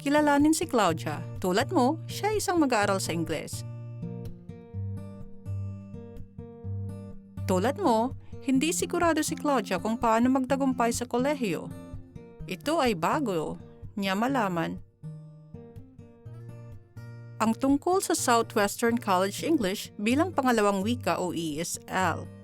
kilalanin si Claudia. Tulad mo, siya ay isang mag-aaral sa Ingles. Tulad mo, hindi sigurado si Claudia kung paano magtagumpay sa kolehiyo. Ito ay bago niya malaman. Ang tungkol sa Southwestern College English bilang pangalawang wika o ESL.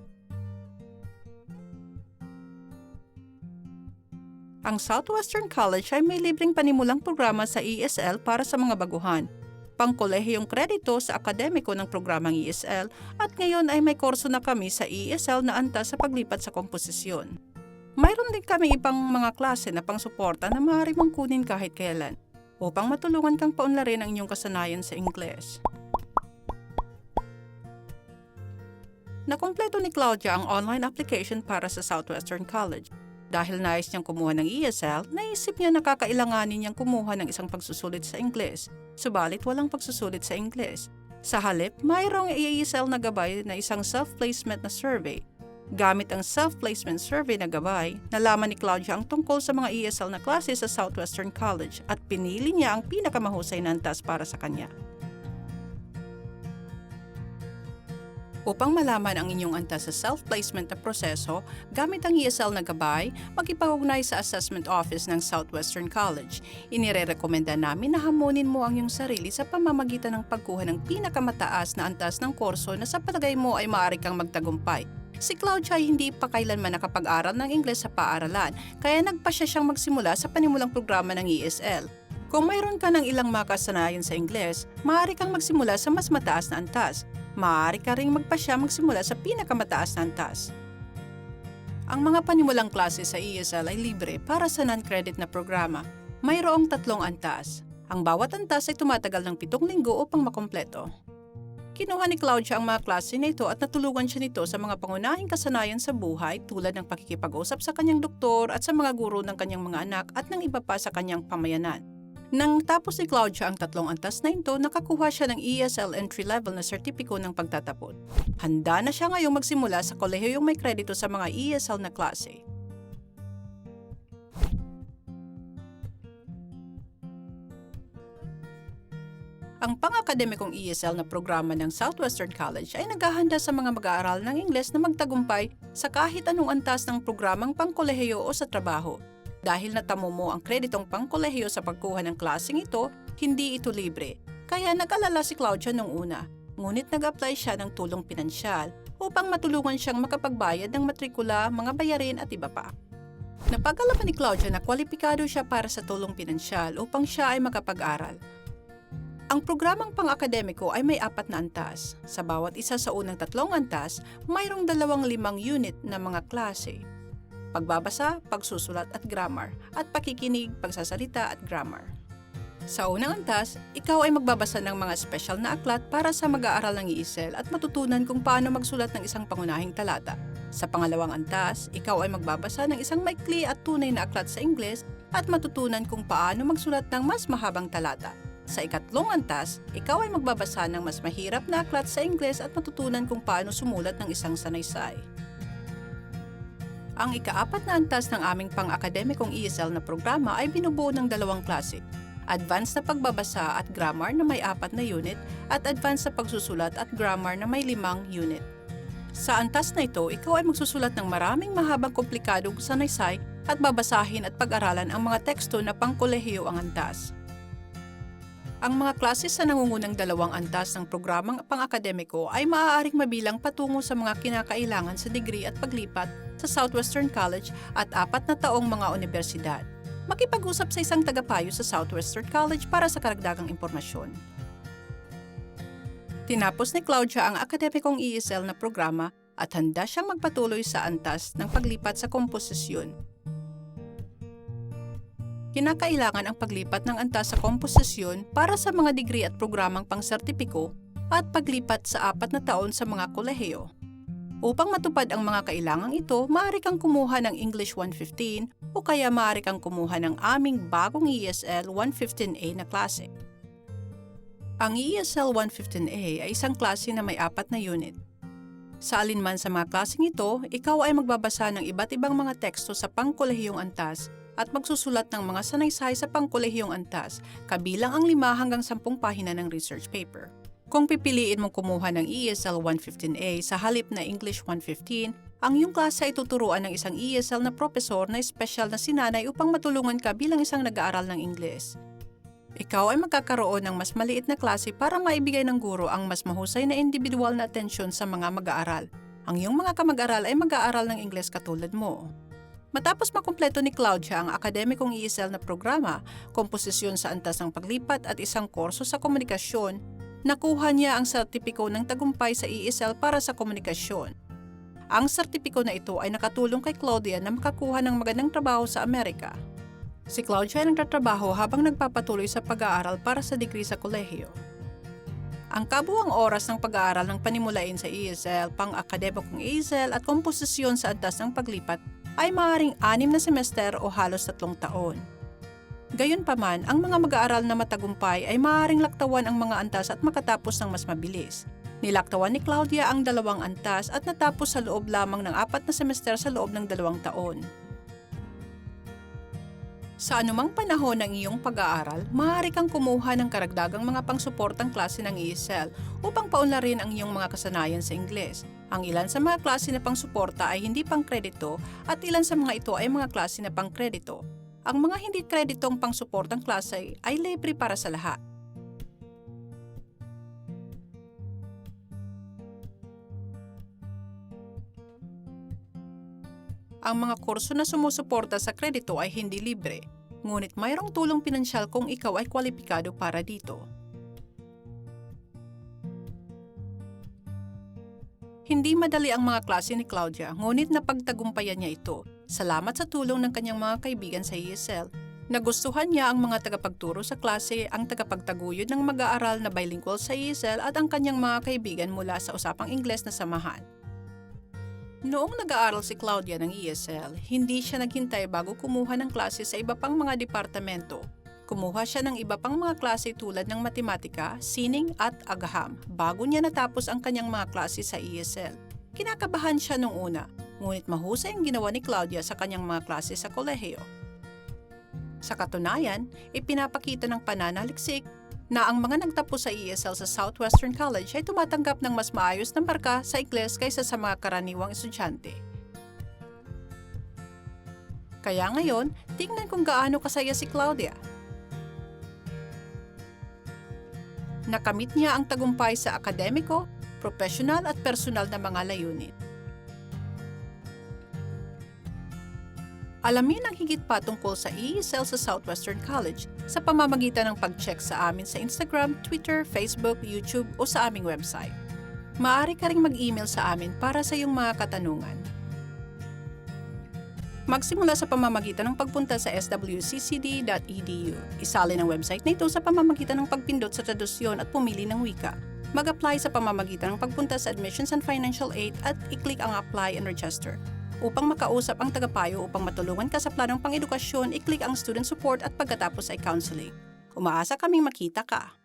Ang Southwestern College ay may libreng panimulang programa sa ESL para sa mga baguhan, pangkolehiyong kredito sa akademiko ng programang ESL at ngayon ay may kurso na kami sa ESL na antas sa paglipat sa komposisyon. Mayroon din kami ibang mga klase na pangsuporta na maaari mong kunin kahit kailan upang matulungan kang paunlarin ang inyong kasanayan sa Ingles. Nakumpleto ni Claudia ang online application para sa Southwestern College. Dahil nais niyang kumuha ng ESL, naisip niya na kakailanganin niyang kumuha ng isang pagsusulit sa Ingles. Subalit walang pagsusulit sa Ingles. Sa halip, mayroong ESL na gabay na isang self-placement na survey. Gamit ang self-placement survey na gabay, nalaman ni Claudia ang tungkol sa mga ESL na klase sa Southwestern College at pinili niya ang pinakamahusay na antas para sa kanya. Upang malaman ang inyong antas sa self-placement na proseso, gamit ang ESL na gabay, makipag-ugnay sa Assessment Office ng Southwestern College. Inirerekomenda namin na hamunin mo ang iyong sarili sa pamamagitan ng pagkuha ng pinakamataas na antas ng kurso na sa palagay mo ay maaari kang magtagumpay. Si Claudia ay hindi pa kailanman nakapag-aral ng Ingles sa paaralan, kaya nagpasya siyang magsimula sa panimulang programa ng ESL. Kung mayroon ka ng ilang makasanayan sa Ingles, maaari kang magsimula sa mas mataas na antas. Maaari ka ring magpasya magsimula sa pinakamataas na antas. Ang mga panimulang klase sa ESL ay libre para sa non-credit na programa. Mayroong tatlong antas. Ang bawat antas ay tumatagal ng pitong linggo upang makompleto. Kinuha ni Claudia ang mga klase na ito at natulungan siya nito sa mga pangunahing kasanayan sa buhay tulad ng pakikipag-usap sa kanyang doktor at sa mga guro ng kanyang mga anak at ng iba pa sa kanyang pamayanan. Nang tapos ni Claudia ang tatlong antas na ito, nakakuha siya ng ESL entry-level na sertipiko ng pagtatapot. Handa na siya ngayong magsimula sa kolehiyong may kredito sa mga ESL na klase. Ang pang-akademikong ESL na programa ng Southwestern College ay naghahanda sa mga mag-aaral ng Ingles na magtagumpay sa kahit anong antas ng programang pangkolehiyo o sa trabaho. Dahil natamo mo ang kreditong pangkolehiyo sa pagkuha ng klaseng ito, hindi ito libre. Kaya nag-alala si Claudia nung una, ngunit nag-apply siya ng tulong pinansyal upang matulungan siyang makapagbayad ng matrikula, mga bayarin at iba pa. Napag-alaman ni Claudia na kwalipikado siya para sa tulong pinansyal upang siya ay makapag-aral. Ang programang pang-akademiko ay may apat na antas. Sa bawat isa sa unang tatlong antas, mayroong dalawang limang unit na mga klase. Pagbabasa, pagsusulat at grammar, at pakikinig, pagsasalita at grammar. Sa unang antas, ikaw ay magbabasa ng mga special na aklat para sa mag-aaral ng ESL at matutunan kung paano magsulat ng isang pangunahing talata. Sa pangalawang antas, ikaw ay magbabasa ng isang maikli at tunay na aklat sa Ingles at matutunan kung paano magsulat ng mas mahabang talata. Sa ikatlong antas, ikaw ay magbabasa ng mas mahirap na aklat sa Ingles at matutunan kung paano sumulat ng isang sanaysay. Ang ikaapat na antas ng aming pang-akademikong ESL na programa ay binubuo ng dalawang klase. Advanced na pagbabasa at grammar na may apat na unit at advanced na pagsusulat at grammar na may limang unit. Sa antas na ito, ikaw ay magsusulat ng maraming mahabang komplikadong sanaysay at babasahin at pag-aralan ang mga teksto na pangkolehiyo ang antas. Ang mga klase sa nangungunang dalawang antas ng programang pang-akademiko ay maaaring mabilang patungo sa mga kinakailangan sa degree at paglipat sa Southwestern College at apat na taong mga universidad. Makipag-usap sa isang tagapayo sa Southwestern College para sa karagdagang impormasyon. Tinapos ni Claudia ang akademikong ESL na programa at handa siyang magpatuloy sa antas ng paglipat sa komposisyon kinakailangan ang paglipat ng antas sa komposisyon para sa mga degree at programang pangsertipiko at paglipat sa apat na taon sa mga kolehiyo. Upang matupad ang mga kailangang ito, maaari kang kumuha ng English 115 o kaya maaari kang kumuha ng aming bagong ESL 115A na klase. Ang ESL 115A ay isang klase na may apat na unit. Sa alinman sa mga klaseng ito, ikaw ay magbabasa ng iba't ibang mga teksto sa pangkolehiyong antas at magsusulat ng mga sanaysay sa pangkolehiyong antas, kabilang ang 5 hanggang 10 pahina ng research paper. Kung pipiliin mong kumuha ng ESL 115A sa halip na English 115, ang iyong klase ay tuturuan ng isang ESL na propesor na espesyal na sinanay upang matulungan ka bilang isang nag-aaral ng Ingles. Ikaw ay magkakaroon ng mas maliit na klase para maibigay ng guro ang mas mahusay na individual na atensyon sa mga mag-aaral. Ang iyong mga kamag-aral ay mag-aaral ng Ingles katulad mo. Matapos makumpleto ni Claudia ang akademikong ESL na programa, komposisyon sa antas ng paglipat at isang kurso sa komunikasyon, nakuha niya ang sertipiko ng tagumpay sa ESL para sa komunikasyon. Ang sertipiko na ito ay nakatulong kay Claudia na makakuha ng magandang trabaho sa Amerika. Si Claudia ay nagtatrabaho habang nagpapatuloy sa pag-aaral para sa degree sa kolehiyo. Ang kabuang oras ng pag-aaral ng panimulain sa ESL, pang-akademikong ESL at komposisyon sa antas ng paglipat ay maaaring anim na semester o halos tatlong taon. Gayunpaman, ang mga mag-aaral na matagumpay ay maaaring laktawan ang mga antas at makatapos ng mas mabilis. Nilaktawan ni Claudia ang dalawang antas at natapos sa loob lamang ng apat na semester sa loob ng dalawang taon. Sa anumang panahon ng iyong pag-aaral, maaari kang kumuha ng karagdagang mga pangsuportang klase ng ESL upang paunlarin ang iyong mga kasanayan sa Ingles. Ang ilan sa mga klase na pangsuporta ay hindi pangkredito at ilan sa mga ito ay mga klase na pangkredito. Ang mga hindi kreditong pangsuportang klase ay libre para sa lahat. Ang mga kurso na sumusuporta sa kredito ay hindi libre, ngunit mayroong tulong pinansyal kung ikaw ay kwalipikado para dito. Hindi madali ang mga klase ni Claudia, ngunit napagtagumpayan niya ito. Salamat sa tulong ng kanyang mga kaibigan sa ESL. Nagustuhan niya ang mga tagapagturo sa klase, ang tagapagtaguyod ng mag-aaral na bilingual sa ESL at ang kanyang mga kaibigan mula sa usapang Ingles na samahan. Noong nag-aaral si Claudia ng ESL, hindi siya naghintay bago kumuha ng klase sa iba pang mga departamento. Kumuha siya ng iba pang mga klase tulad ng matematika, sining at agaham bago niya natapos ang kanyang mga klase sa ESL. Kinakabahan siya nung una, ngunit mahusay ang ginawa ni Claudia sa kanyang mga klase sa kolehiyo. Sa katunayan, ipinapakita ng pananaliksik na ang mga nagtapos sa ESL sa Southwestern College ay tumatanggap ng mas maayos na marka sa Ingles kaysa sa mga karaniwang estudyante. Kaya ngayon, tingnan kung gaano kasaya si Claudia. Nakamit niya ang tagumpay sa akademiko, professional at personal na mga layunin. Alamin ang higit pa tungkol sa ESL sa Southwestern College sa pamamagitan ng pag-check sa amin sa Instagram, Twitter, Facebook, YouTube o sa aming website. Maaari ka ring mag-email sa amin para sa iyong mga katanungan. Magsimula sa pamamagitan ng pagpunta sa swccd.edu. Isali ng website na ito sa pamamagitan ng pagpindot sa tradusyon at pumili ng wika. Mag-apply sa pamamagitan ng pagpunta sa Admissions and Financial Aid at i-click ang Apply and Register. Upang makausap ang tagapayo upang matulungan ka sa planong pang-edukasyon, i-click ang Student Support at pagkatapos ay Counseling. Umaasa kaming makita ka.